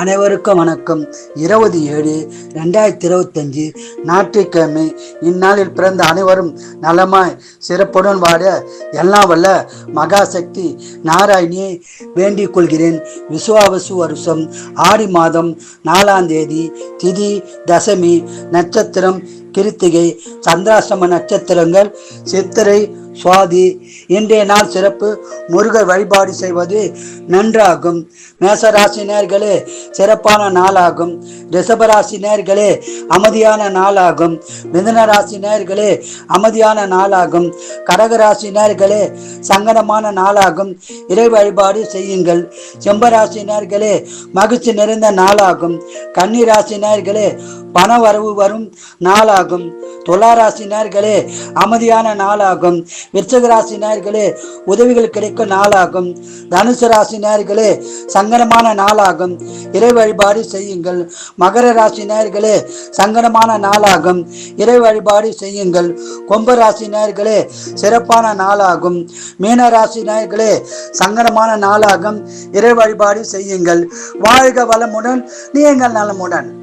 அனைவருக்கும் வணக்கம். இருபது ஏழு ரெண்டாயிரத்தி இருபத்தஞ்சு ஞாயிற்றுக்கிழமை இந்நாளில் பிறந்த அனைவரும் நலமாய் சிறப்புடன் வாழ எல்லாம் வல்ல மகாசக்தி நாராயணியை வேண்டிக் கொள்கிறேன். விசுவாவசு வருஷம் ஆடி மாதம் நாலாம் தேதி திதி தசமி நட்சத்திரம் கிருத்திகை சந்திராசிரம நட்சத்திரங்கள் சித்திரை சுவாதி இன்றைய நாள் சிறப்பு முருகர் வழிபாடு செய்வது நன்றாகும். மேசராசினியர்களே சிறப்பான நாளாகும். ரிஷபராசி நேர்களே அமைதியான நாளாகும். மிதன ராசி நேர்களே அமைதியான நாளாகும். கடகராசி நேர்களே சங்கடமான நாளாகும். இறை வழிபாடு செய்யுங்கள். செம்பராசி நேர்களே மகிழ்ச்சி நிறைந்த நாளாகும். கன்னி ராசி நேர்களே பண வரவு வரும் நாளாகும். துளாராசி நேர்களே அமைதியான நாளாகும். விருச்சக ராசி நேர்களே உதவிகள் கிடைக்கும் நாளாகும். தனுசு ராசி நேர்களே சங்கடமான நாளாகும். இறை வழிபாடு செய்யுங்கள். மகர ராசி நேர்களே சங்கடமான நாளாகும். இறை வழிபாடு செய்யுங்கள். கொம்ப ராசி நேர்களே சிறப்பான நாளாகும். மீன ராசி நேர்களே சங்கடமான நாளாகும். இறை வழிபாடு செய்யுங்கள். வாழ்க வளமுடன் நீங்கள் நலமுடன்.